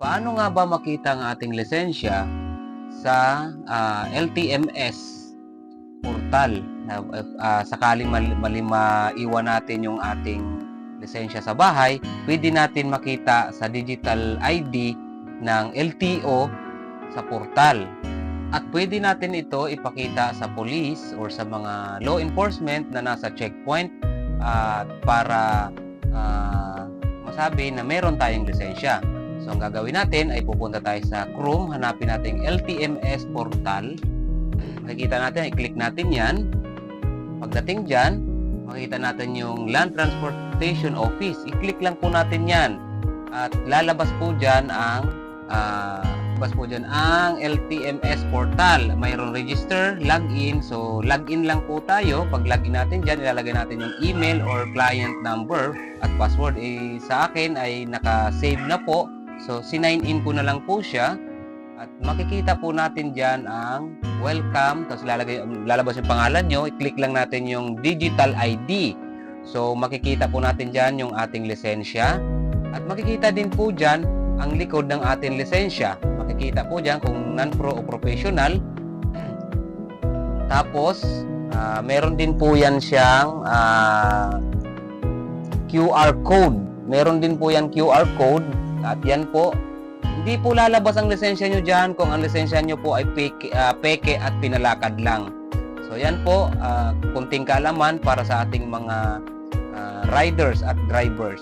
Paano nga ba makita ang ating lisensya sa ah, LTMS portal? Na, ah, sakaling mali, mali maiwan natin yung ating lisensya sa bahay, pwede natin makita sa digital ID ng LTO sa portal. At pwede natin ito ipakita sa police or sa mga law enforcement na nasa checkpoint at para ah, masabi na meron tayong lisensya. So, ang gagawin natin ay pupunta tayo sa Chrome, hanapin natin LTMS portal. Makikita natin, i-click natin yan. Pagdating dyan, makikita natin yung Land Transportation Office. I-click lang po natin yan. At lalabas po dyan ang ah, lalabas po dyan ang LTMS portal. Mayroon register, login. So, login lang po tayo. Pag login natin dyan, ilalagay natin yung email or client number at password. Eh, sa akin ay naka-save na po. So, sinign in ko na lang po siya. At makikita po natin dyan ang welcome. Tapos lalagay, lalabas yung pangalan nyo. I-click lang natin yung digital ID. So, makikita po natin dyan yung ating lisensya. At makikita din po dyan ang likod ng ating lisensya. Makikita po dyan kung non-pro o professional. Tapos, ah, meron din po yan siyang ah, QR code. Meron din po yan QR code. At yan po, hindi po lalabas ang lisensya nyo dyan kung ang lisensya nyo po ay peke, ah, peke at pinalakad lang. So yan po, ah, kunting kaalaman para sa ating mga ah, riders at drivers.